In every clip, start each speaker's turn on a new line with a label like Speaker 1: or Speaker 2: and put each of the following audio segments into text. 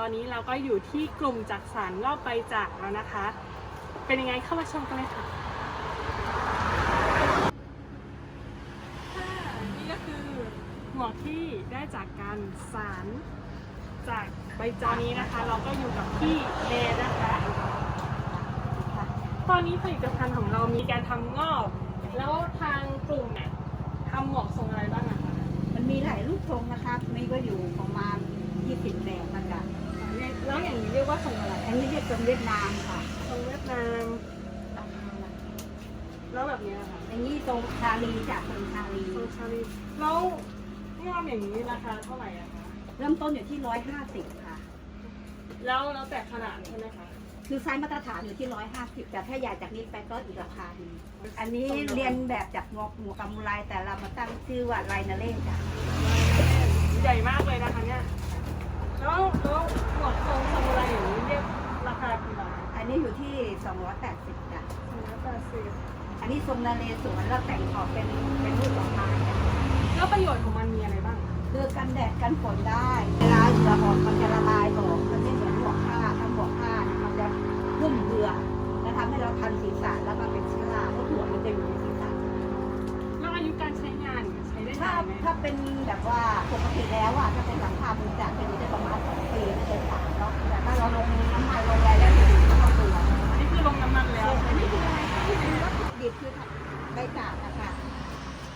Speaker 1: ตอนนี้เราก็อยู่ที่กลุ่มจักสานงอกใบจากแล้วนะคะ เป็นยังไงเข้ามาชมกันเลยค่ะค่ะนี่ก็คือหมวกที่ได้จากการสารจากใบจานี้นะคะ เราก็อยู่กับพี่เมย์นะคะ ตอนนี้ผลิตภัณฑ์ของเรามีการทำงอก แล้วทางกลุ่มเนี่ยทำหมวกทรงอะไรบ้างอะคะ
Speaker 2: มันมีหลายรูปทรงนะคะนี่ก็อยู่ประมาณ20แบบนะคะ
Speaker 1: แล้วอย่างนี้เรียกว่าทรงอะไร
Speaker 2: อันนี้เรียกทรงเวียดนามค่ะ
Speaker 1: ทรงเวียดนามแล้วแบบนี้นะคะ
Speaker 2: อันนี้ทรงชาลีจากทรงชาลี
Speaker 1: ทรงชาลีแล้วงอกอย่างนี้ราคาเท่าไหร่อะคะ
Speaker 2: เริ่มต้นอยู่ที่150ค่ะ
Speaker 1: แล้วแล้วแต่ขนาดใช่ไหมคะ
Speaker 2: คือไซส์มาตรฐานอยู่ที่ 150 แต่ถ้าใหญ่จากนี้ไปก็อีกราคาหนึงอันนี้เรียนแบบจากหมวกหมวกกำมูไรแต่เรามาตั้งชื่อว่าไลนาเล่จ้ะ
Speaker 1: ใหญ่มากเลยนะคะเนี่ย แล้ว น
Speaker 2: นี้อยู่ที่ 280จ้ะ
Speaker 1: สองร้อยแปดสิบ
Speaker 2: อันนี้ทรงนาเลสวนแล้วแต่งขอบเป็นเป็นรูปดอกไม้จ้ะ
Speaker 1: แล้วประโยชน์ของมันมีอะไรบ้าง
Speaker 2: คือกันแดดกันฝนได้ เวลาเหงื่อออกมันจะละลายออกมันไม่เหมือนหมวกผ้าถ้าหมวกผ้าเนี่ยมันจะหุ้มเหงื่อและทำให้เราคันศีรษะแล้วมันเป็นเชื้อราเพราะหัวมันจะอยู่ในศีรษะ
Speaker 1: แล้วอายุการใช้งานใช้ได้
Speaker 2: ถ้านา
Speaker 1: นไหม
Speaker 2: ถ้าเป็นแบบว่าปกติแล้วอะถ้าเป็นหลังคาบูจากเป็นได้ประมาณสองปีไม่เกินสามเนาะแต่ถ้าเราลงน้ำมันลงอะไรแล้วอยู่ๆก็ต้องตัว
Speaker 1: อันนี้คือ ลงน้ำมันแล้ว
Speaker 2: อันนี้คืออะไรคะที่เป็นวัตถุดิบคือใบจากนะคะ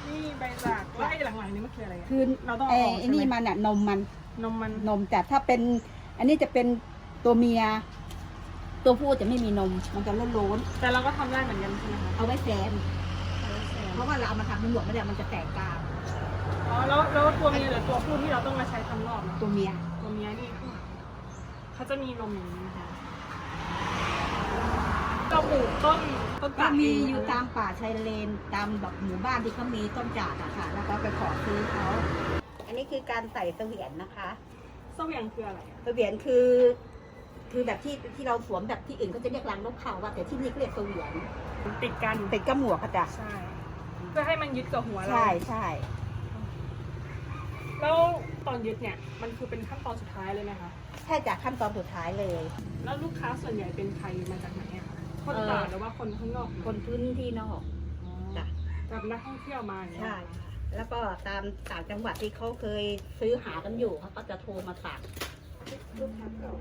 Speaker 1: นี่ใบจากแล้วไอ้หลังๆนี่มันคืออะไรอะ
Speaker 2: คือ
Speaker 1: เราต้อง
Speaker 2: เอ
Speaker 1: เอา
Speaker 2: อ
Speaker 1: ออก
Speaker 2: ไอ้
Speaker 1: ใช่
Speaker 2: นี่
Speaker 1: ไหม
Speaker 2: มันอะนมมัน
Speaker 1: นมมัน
Speaker 2: นมแต่ถ้าเป็น อันนี้จะเป็นตัวเมีย ตัวผู้จะไม่มีนม มันจะโล้น
Speaker 1: แต่เราก็ทำได้เหมือนกันใช่ไหมคะ
Speaker 2: ๆเอาไว้แซมเพราะว่าเราเอามาทำเป็นหมวกไม่ได้มันจะแตกกลาง
Speaker 1: อ๋อแล้วแล้วตัวเมียหรือตัวผู้ที่เราต้องมาใช้ทำรอบนะ
Speaker 2: ตัวเมีย
Speaker 1: ตัวเมียนี่ข้างหลังเขาจะมีนมอย่างนี้นะคะ เราปลูกต้นต้น
Speaker 2: ก็
Speaker 1: จาก
Speaker 2: มี
Speaker 1: เง
Speaker 2: อยู่ตามป่าชายเลนตามแบบหมู่บ้านที่เขามีต้นจากอะค่ะ แล้วก็ไปขอซื้อเขาอันนี้คือการใส่เสวียนนะคะ
Speaker 1: เสวียงคืออะไรอะ
Speaker 2: เสวียนคือ คือแบบที่ที่เราสวมแบบที่อื่นเขาจะเรียกรังนกเขาว่าแต่ที่นี่เขาเรียกเสวียน
Speaker 1: ติดกัน
Speaker 2: ติดกับหมวกอะจ้ะ
Speaker 1: ใช่เพื่อให้มันยึดกับหัวเรา
Speaker 2: ใช่ใช่
Speaker 1: แล้วตอนยึดเนี่ยมันคือเป็นขั้นตอนสุดท้ายเลยนะคะ
Speaker 2: แค่จากขั้นตอนสุดท้ายเลย
Speaker 1: แล้วลูกค้าส่วนใหญ่เป็นใครมาจากไหนอะ คะคน
Speaker 2: เอ่อ
Speaker 1: ต่างหรือว่าคนข้างนอก
Speaker 2: คนพื้นที่นอก
Speaker 1: อ๋อ
Speaker 2: จ้ะ
Speaker 1: แบบนักท่องเที่ยวมาอย่างเงี้ย
Speaker 2: ใช่ค่ะแล้วก็ตามต่างจังหวัดที่เขาเคยซื้อหากันอยู่เขาก็จะโทรมาสั่ง
Speaker 1: ลูกค้าเก่า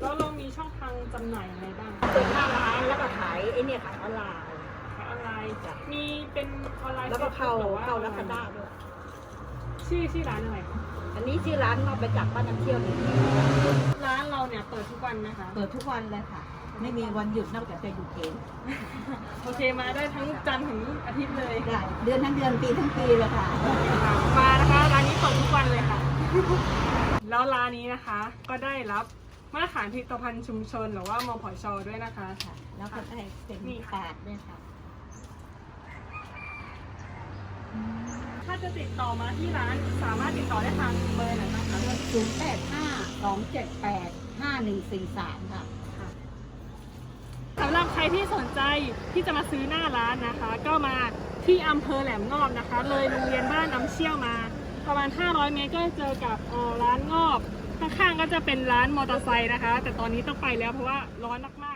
Speaker 1: แล้วเรามีช่องทางจำหน่ายอะไรบ้าง
Speaker 2: เปิดหน้าร้านแล้วก็ขายไอ้เนี่ยขายออนไลน์
Speaker 1: ขายออนไลน์
Speaker 2: จ้ะ
Speaker 1: มีเป็นออนไลน์
Speaker 2: แล้วก็เข้า
Speaker 1: หรือว่
Speaker 2: เข้ารัชดาด้วย
Speaker 1: ชื่อชื่อร้านอะไรคะ
Speaker 2: อันนี้ชื่อร้านมาไปจากบ้านน้ำเที่ยวนี่
Speaker 1: ร้านเราเนี่ยเปิดทุกวันไหมคะ
Speaker 2: เปิดทุกวันเลยค่ะ ไม่มีวันหยุดนอกจากจะหยุดเอง
Speaker 1: โอเคมาได้ทั้งจันทร์ถึงอาทิตย์เลย
Speaker 2: ได้เดือนทั้งเดือนปีทั้งปีเลยค่ะ
Speaker 1: มานะคะร้านนี้เปิดทุกวันเลยค่ะ แล้วร้านนี้นะคะก็ได้รับมาตรฐานผลิตภัณฑ์ชุมชนหรือว่ามพชด้วยนะคะ
Speaker 2: ค่ะ แล้วก็ได้เป็น
Speaker 1: นี่
Speaker 2: ปาดด้วยค่ะ
Speaker 1: ถ้าจะติดต่อมาที่ร้านสามารถติดต่อได้ทางเบอร์ไหนบ้างคะ
Speaker 2: ศูนย์แปดห้าสองเจ็ดแปดห้าหนึ่งสี่สามค่ะ
Speaker 1: สำ หรับใครที่สนใจที่จะมาซื้อหน้าร้านนะคะ ก็มาที่อำเภอแหลมงอบนะคะ เลยโรงเรียนบ้านน้ำเชี่ยวมา ประมาณ 500 เมตรก็เจอกับร้านงอบข้างๆก็จะเป็นร้านมอเตอร์ไซค์นะคะ แต่ตอนนี้ต้องไปแล้วเพราะว่าร้อนมากๆ